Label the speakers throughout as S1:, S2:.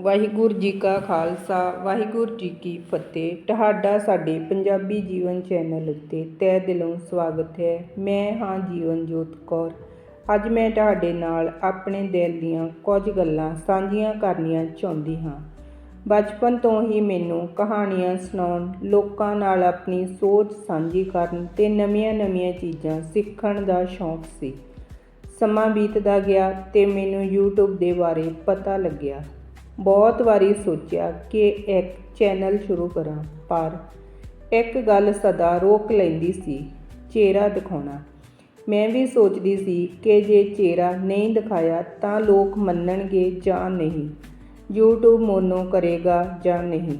S1: ਵਾਹਿਗੁਰੂ ਜੀ ਕਾ ਖਾਲਸਾ, ਵਾਹਿਗੁਰੂ ਜੀ ਕੀ ਫਤਿਹ। ਤੁਹਾਡਾ ਸਾਡੇ ਪੰਜਾਬੀ ਜੀਵਨ ਚੈਨਲ ਉੱਤੇ ਤਹਿ ਦਿਲੋਂ ਸਵਾਗਤ ਹੈ। ਮੈਂ ਹਾਂ ਜੀਵਨ ਜੋਤ ਕੌਰ। ਅੱਜ ਮੈਂ ਤੁਹਾਡੇ ਨਾਲ ਆਪਣੇ ਦਿਲ ਦੀਆਂ ਕੁਝ ਗੱਲਾਂ ਸਾਂਝੀਆਂ ਕਰਨੀਆਂ ਚਾਹੁੰਦੀ ਹਾਂ। ਬਚਪਨ ਤੋਂ ਹੀ ਮੈਨੂੰ ਕਹਾਣੀਆਂ ਸੁਣਾਉਣ, ਲੋਕਾਂ ਨਾਲ ਆਪਣੀ ਸੋਚ ਸਾਂਝੀ ਕਰਨ ਤੇ ਨਵੀਆਂ-ਨਵੀਆਂ ਚੀਜ਼ਾਂ ਸਿੱਖਣ ਦਾ ਸ਼ੌਂਕ ਸੀ। ਸਮਾਂ ਬੀਤਦਾ ਗਿਆ ਤੇ ਮੈਨੂੰ YouTube ਦੇ ਬਾਰੇ ਪਤਾ ਲੱਗਿਆ। ਬਹੁਤ ਵਾਰੀ ਸੋਚਿਆ ਕਿ ਇੱਕ ਚੈਨਲ ਸ਼ੁਰੂ ਕਰਾਂ, ਪਰ ਇੱਕ ਗੱਲ ਸਦਾ ਰੋਕ ਲੈਂਦੀ ਸੀ, ਚਿਹਰਾ ਦਿਖਾਉਣਾ। ਮੈਂ ਵੀ ਸੋਚਦੀ ਸੀ ਕਿ ਜੇ ਚਿਹਰਾ ਨਹੀਂ ਦਿਖਾਇਆ ਤਾਂ ਲੋਕ ਮੰਨਣਗੇ ਜਾਂ ਨਹੀਂ, YouTube ਮੋਨੋ ਕਰੇਗਾ ਜਾਂ ਨਹੀਂ।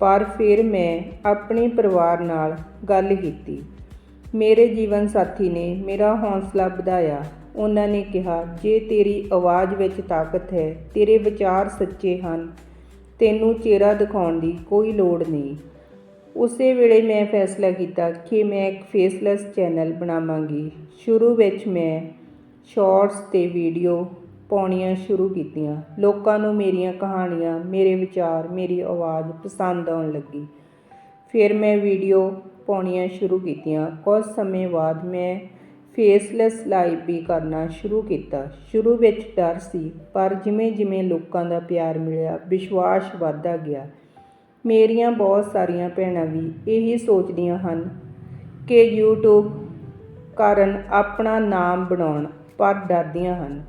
S1: ਪਰ ਫਿਰ ਮੈਂ ਆਪਣੇ ਪਰਿਵਾਰ ਨਾਲ ਗੱਲ ਕੀਤੀ। ਮੇਰੇ ਜੀਵਨ ਸਾਥੀ ਨੇ ਮੇਰਾ ਹੌਸਲਾ ਵਧਾਇਆ। ਉਹਨਾਂ ਨੇ ਕਿਹਾ, ਜੇ ਤੇਰੀ ਆਵਾਜ਼ ਵਿੱਚ ਤਾਕਤ ਹੈ, ਤੇਰੇ ਵਿਚਾਰ ਸੱਚੇ ਹਨ, ਤੈਨੂੰ ਚਿਹਰਾ ਦਿਖਾਉਣ ਦੀ ਕੋਈ ਲੋੜ ਨਹੀਂ। ਉਸੇ ਵੇਲੇ ਮੈਂ ਫੈਸਲਾ ਕੀਤਾ ਕਿ ਮੈਂ ਇੱਕ ਫੇਸਲੈਸ ਚੈਨਲ ਬਣਾਵਾਂਗੀ। ਸ਼ੁਰੂ ਵਿੱਚ ਮੈਂ ਸ਼ਾਰਟਸ ਤੇ ਵੀਡੀਓ ਪਾਉਣੀਆਂ ਸ਼ੁਰੂ ਕੀਤੀਆਂ। ਲੋਕਾਂ ਨੂੰ ਮੇਰੀਆਂ ਕਹਾਣੀਆਂ, ਮੇਰੇ ਵਿਚਾਰ, ਮੇਰੀ ਆਵਾਜ਼ ਪਸੰਦ ਆਉਣ ਲੱਗੀ। ਫਿਰ ਮੈਂ ਵੀਡੀਓ ਪਾਉਣੀਆਂ ਸ਼ੁਰੂ ਕੀਤੀਆਂ। ਕੁਝ ਸਮੇਂ ਬਾਅਦ ਮੈਂ ਫੇਸਲੈਸ ਲਾਈਵ ਵੀ ਕਰਨਾ ਸ਼ੁਰੂ ਕੀਤਾ। ਸ਼ੁਰੂ ਵਿੱਚ ਡਰ ਸੀ, ਪਰ ਜਿਵੇਂ-ਜਿਵੇਂ ਲੋਕਾਂ ਦਾ ਪਿਆਰ ਮਿਲਿਆ, ਵਿਸ਼ਵਾਸ ਵਧਦਾ ਗਿਆ। ਮੇਰੀਆਂ ਬਹੁਤ ਸਾਰੀਆਂ ਭੈਣਾਂ ਵੀ ਇਹੀ ਸੋਚਦੀਆਂ ਹਨ ਕਿ YouTube ਕਾਰਨ ਆਪਣਾ ਨਾਮ ਬਣਾਉਣ, ਪਰ ਡਰਦੀਆਂ ਹਨ।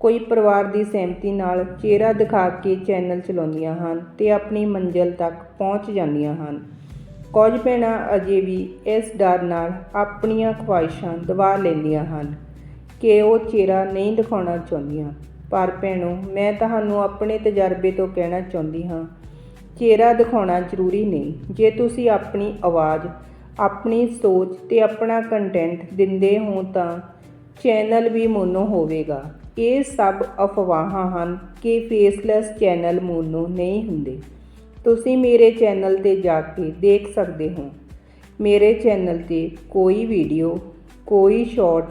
S1: ਕੋਈ ਪਰਿਵਾਰ ਦੀ ਸਹਿਮਤੀ ਨਾਲ ਚਿਹਰਾ ਦਿਖਾ ਕੇ ਚੈਨਲ ਚਲਾਉਂਦੀਆਂ ਹਨ ਤੇ ਆਪਣੀ ਮੰਜ਼ਿਲ ਤੱਕ ਪਹੁੰਚ ਜਾਂਦੀਆਂ ਹਨ। ਕੁਝ ਭੈਣਾਂ ਅਜੇ ਵੀ ਇਸ ਡਰ ਨਾਲ ਆਪਣੀਆਂ ਖਵਾਇਸ਼ਾਂ ਦਬਾ ਲੈਂਦੀਆਂ ਹਨ ਕਿ ਉਹ ਚਿਹਰਾ ਨਹੀਂ ਦਿਖਾਉਣਾ ਚਾਹੁੰਦੀਆਂ। ਪਰ ਭੈਣੋ, ਮੈਂ ਤੁਹਾਨੂੰ ਆਪਣੇ ਤਜਰਬੇ ਤੋਂ ਕਹਿਣਾ ਚਾਹੁੰਦੀ ਹਾਂ, ਚਿਹਰਾ ਦਿਖਾਉਣਾ ਜ਼ਰੂਰੀ ਨਹੀਂ। ਜੇ ਤੁਸੀਂ ਆਪਣੀ ਆਵਾਜ਼, ਆਪਣੀ ਸੋਚ ਤੇ ਆਪਣਾ ਕੰਟੈਂਟ ਦਿੰਦੇ ਹੋ ਤਾਂ ਚੈਨਲ ਵੀ ਮੋਨੋ ਹੋਵੇਗਾ। ਇਹ ਸਭ ਅਫਵਾਹਾਂ ਹਨ ਕਿ ਫੇਸਲੈਸ ਚੈਨਲ ਮੋਨੋ ਨਹੀਂ ਹੁੰਦੇ। ਤੁਸੀਂ ਮੇਰੇ ਚੈਨਲ ਤੇ ਜਾ ਕੇ ਦੇਖ ਸਕਦੇ ਹੋ। ਮੇਰੇ ਚੈਨਲ ਤੇ ਕੋਈ ਵੀਡੀਓ, ਕੋਈ ਸ਼ਾਰਟ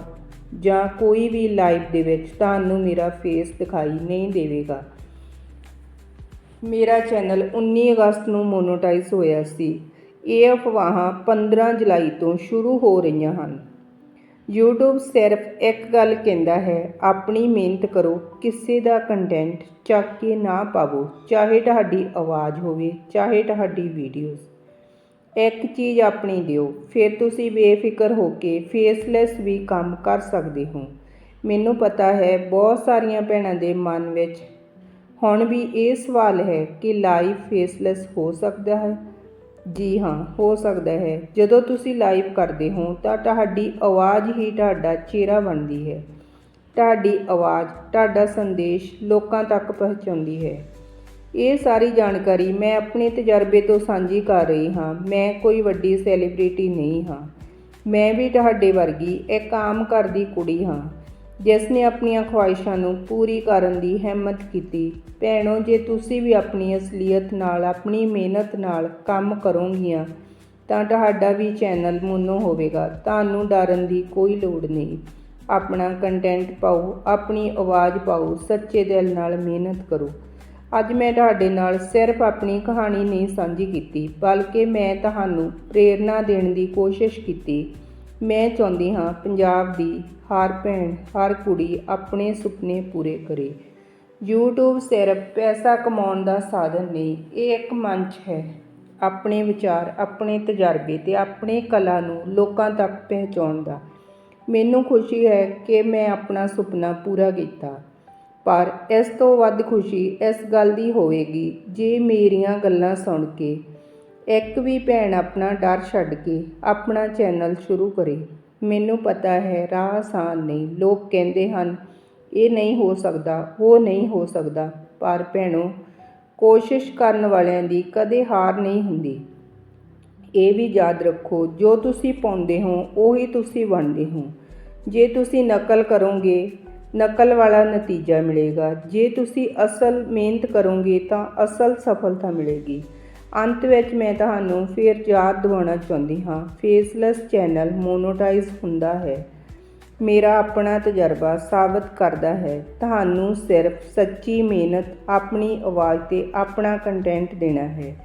S1: ਜਾਂ ਕੋਈ ਵੀ ਲਾਈਵ ਦੇ ਵਿੱਚ ਤੁਹਾਨੂੰ ਮੇਰਾ ਫੇਸ ਦਿਖਾਈ ਨਹੀਂ ਦੇਵੇਗਾ। ਮੇਰਾ ਚੈਨਲ 19 ਅਗਸਤ ਨੂੰ ਮੋਨੋਟਾਈਜ਼ ਹੋਇਆ ਸੀ। ਇਹ ਅਫਵਾਹਾਂ 15 ਜੁਲਾਈ ਤੋਂ ਸ਼ੁਰੂ ਹੋ ਰਹੀਆਂ ਹਨ। YouTube ਸਿਰਫ ਇੱਕ ਗੱਲ ਕਹਿੰਦਾ ਹੈ, ਆਪਣੀ ਮਿਹਨਤ ਕਰੋ, ਕਿਸੇ ਦਾ ਕੰਟੈਂਟ ਚੱਕ ਕੇ ਨਾ ਪਾਵੋ, ਚਾਹੇ ਤੁਹਾਡੀ ਆਵਾਜ਼ ਹੋਵੇ, ਚਾਹੇ ਤੁਹਾਡੀ ਵੀਡੀਓਜ਼ ਇੱਕ ਚੀਜ਼ ਆਪਣੀ ਦਿਓ, ਫਿਰ ਤੁਸੀਂ ਬੇਫਿਕਰ ਹੋ ਕੇ ਫੇਸਲੈਸ ਵੀ ਕੰਮ ਕਰ ਸਕਦੇ ਹੋ। ਮੈਨੂੰ ਪਤਾ ਹੈ, ਬਹੁਤ ਸਾਰੀਆਂ ਭੈਣਾਂ ਦੇ ਮਨ ਵਿੱਚ ਹੁਣ ਵੀ ਇਹ ਸਵਾਲ ਹੈ ਕਿ ਲਾਈਵ ਫੇਸਲੈਸ ਹੋ ਸਕਦਾ ਹੈ। ਜੀ ਹਾਂ, ਹੋ ਸਕਦਾ ਹੈ। ਜਦੋਂ ਤੁਸੀਂ ਲਾਈਵ ਕਰਦੇ ਹੋ, ਤਾਂ ਤੁਹਾਡੀ ਆਵਾਜ਼ ਹੀ ਤੁਹਾਡਾ ਚਿਹਰਾ ਬਣਦੀ ਹੈ। ਤੁਹਾਡੀ ਆਵਾਜ਼, ਤੁਹਾਡਾ ਸੰਦੇਸ਼ ਲੋਕਾਂ ਤੱਕ ਪਹੁੰਚਾਉਂਦੀ ਹੈ। ਇਹ ਸਾਰੀ ਜਾਣਕਾਰੀ ਮੈਂ ਆਪਣੇ ਤਜਰਬੇ ਤੋਂ ਸਾਂਝੀ ਕਰ ਰਹੀ ਹਾਂ। ਮੈਂ ਕੋਈ ਵੱਡੀ ਸੈਲੀਬ੍ਰਿਟੀ ਨਹੀਂ ਹਾਂ। ਮੈਂ ਵੀ ਤੁਹਾਡੇ ਵਰਗੀ ਇੱਕ ਆਮ ਘਰ ਦੀ ਕੁੜੀ ਹਾਂ। ਜਿਸ ਨੇ ਆਪਣੀਆਂ ਖੁਆਇਸ਼ਾਂ ਨੂੰ ਪੂਰੀ ਕਰਨ ਦੀ ਹਿੰਮਤ ਕੀਤੀ। ਭੈਣੋ, ਜੇ ਤੁਸੀਂ ਵੀ ਆਪਣੀ ਅਸਲੀਅਤ ਨਾਲ, ਆਪਣੀ ਮਿਹਨਤ ਨਾਲ ਕੰਮ ਕਰੋਗੀਆਂ, ਤਾਂ ਤੁਹਾਡਾ ਵੀ ਚੈਨਲ ਮੋਨੋ ਹੋਵੇਗਾ। ਤੁਹਾਨੂੰ ਡਰਨ ਦੀ ਕੋਈ ਲੋੜ ਨਹੀਂ। ਆਪਣਾ ਕੰਟੈਂਟ ਪਾਓ, ਆਪਣੀ ਆਵਾਜ਼ ਪਾਓ, ਸੱਚੇ ਦਿਲ ਨਾਲ ਮਿਹਨਤ ਕਰੋ। ਅੱਜ ਮੈਂ ਤੁਹਾਡੇ ਨਾਲ ਸਿਰਫ ਆਪਣੀ ਕਹਾਣੀ ਨਹੀਂ ਸਾਂਝੀ ਕੀਤੀ, ਬਲਕਿ ਮੈਂ ਤੁਹਾਨੂੰ ਪ੍ਰੇਰਣਾ ਦੇਣ ਦੀ ਕੋਸ਼ਿਸ਼ ਕੀਤੀ। ਮੈਂ ਚਾਹੁੰਦੀ ਹਾਂ ਪੰਜਾਬ ਦੀ ਹਰ ਭੈਣ, ਹਰ ਕੁੜੀ ਆਪਣੇ ਸੁਪਨੇ ਪੂਰੇ ਕਰੇ। YouTube ਸਿਰਫ ਪੈਸਾ ਕਮਾਉਣ ਦਾ ਸਾਧਨ ਨਹੀਂ, ਇਹ ਇੱਕ ਮੰਚ ਹੈ। ਆਪਣੇ ਵਿਚਾਰ, ਆਪਣੇ ਤਜਰਬੇ ਤੇ ਆਪਣੇ ਕਲਾ ਨੂੰ ਲੋਕਾਂ ਤੱਕ ਪਹੁੰਚਾਉਣ ਦਾ। ਮੈਨੂੰ ਖੁਸ਼ੀ ਹੈ ਕਿ ਮੈਂ ਆਪਣਾ ਸੁਪਨਾ ਪੂਰਾ ਕੀਤਾ। ਪਰ ਇਸ ਤੋਂ ਵੱਧ ਖੁਸ਼ੀ ਇਸ ਗੱਲ ਦੀ ਹੋਵੇਗੀ, ਜੇ ਮੇਰੀਆਂ ਗੱਲਾਂ ਸੁਣ ਕੇ ਇੱਕ ਵੀ ਭੈਣ ਆਪਣਾ ਡਰ ਛੱਡ ਕੇ ਆਪਣਾ ਚੈਨਲ ਸ਼ੁਰੂ ਕਰੇ। ਮੈਨੂੰ ਪਤਾ ਹੈ, ਰਾਹ ਆਸਾਨ ਨਹੀਂ। ਲੋਕ ਕਹਿੰਦੇ ਹਨ, ਇਹ ਨਹੀਂ ਹੋ ਸਕਦਾ, ਉਹ ਨਹੀਂ ਹੋ ਸਕਦਾ। ਪਰ ਭੈਣੋ, ਕੋਸ਼ਿਸ਼ ਕਰਨ ਵਾਲਿਆਂ ਦੀ ਕਦੇ ਹਾਰ ਨਹੀਂ ਹੁੰਦੀ। ਇਹ ਵੀ ਯਾਦ ਰੱਖੋ, ਜੋ ਤੁਸੀਂ ਪਾਉਂਦੇ ਹੋ, ਉਹੀ ਤੁਸੀਂ ਬਣਦੇ ਹੋ। ਜੇ ਤੁਸੀਂ ਨਕਲ ਕਰੋਗੇ, ਨਕਲ ਵਾਲਾ ਨਤੀਜਾ ਮਿਲੇਗਾ। ਜੇ ਤੁਸੀਂ ਅਸਲ ਮਿਹਨਤ ਕਰੋਗੇ, ਤਾਂ ਅਸਲ ਸਫਲਤਾ ਮਿਲੇਗੀ। ਅੰਤ ਵਿੱਚ ਮੈਂ ਤੁਹਾਨੂੰ ਫਿਰ ਯਾਦ ਦਿਵਾਉਣਾ ਚਾਹੁੰਦੀ ਹਾਂ। ਫੇਸਲੈਸ ਚੈਨਲ ਮੋਨੋਟਾਈਜ਼ ਹੁੰਦਾ ਹੈ। ਮੇਰਾ ਆਪਣਾ ਤਜਰਬਾ ਸਾਬਤ ਕਰਦਾ ਹੈ। ਤੁਹਾਨੂੰ ਸਿਰਫ ਸੱਚੀ ਮਿਹਨਤ ਆਪਣੀ ਆਵਾਜ਼ ਤੇ ਆਪਣਾ ਕੰਟੈਂਟ ਦੇਣਾ ਹੈ।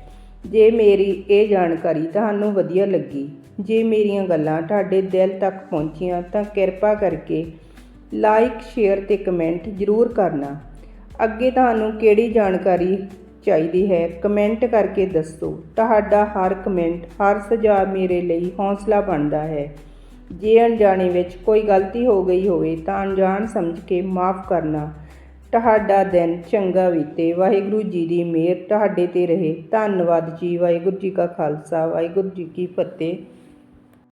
S1: ਜੇ ਮੇਰੀ ਇਹ ਜਾਣਕਾਰੀ ਤੁਹਾਨੂੰ ਵਧੀਆ ਲੱਗੀ, ਜੇ ਮੇਰੀਆਂ ਗੱਲਾਂ ਤੁਹਾਡੇ ਦਿਲ ਤੱਕ ਪਹੁੰਚੀਆਂ, ਤਾਂ ਕਿਰਪਾ ਕਰਕੇ ਲਾਈਕ ਸ਼ੇਅਰ ਤੇ ਕਮੈਂਟ ਜ਼ਰੂਰ ਕਰਨਾ। ਅੱਗੇ ਤੁਹਾਨੂੰ ਕਿਹੜੀ ਜਾਣਕਾਰੀ ਚਾਹੀਦੀ ਹੈ। ਕਮੈਂਟ ਕਰਕੇ ਦੱਸੋ। ਤੁਹਾਡਾ ਹਰ ਕਮੈਂਟ, ਹਰ ਸੁਝਾਅ ਮੇਰੇ ਲਈ ਹੌਸਲਾ ਬਣਦਾ ਹੈ। ਜੇ ਅਣਜਾਣੇ ਵਿੱਚ ਕੋਈ ਗਲਤੀ ਹੋ ਗਈ ਹੋਵੇ ਤਾਂ ਅਣਜਾਣ ਸਮਝ ਕੇ ਮਾਫ ਕਰਨਾ। ਤੁਹਾਡਾ ਦਿਨ ਚੰਗਾ ਬੀਤੇ। ਵਾਹਿਗੁਰੂ ਜੀ ਦੀ ਮਿਹਰ ਤੁਹਾਡੇ ਤੇ ਰਹੇ। ਧੰਨਵਾਦ ਜੀ। ਵਾਹਿਗੁਰੂ ਜੀ ਕਾ ਖਾਲਸਾ। ਵਾਹਿਗੁਰੂ ਜੀ ਕੀ ਫਤਿਹ।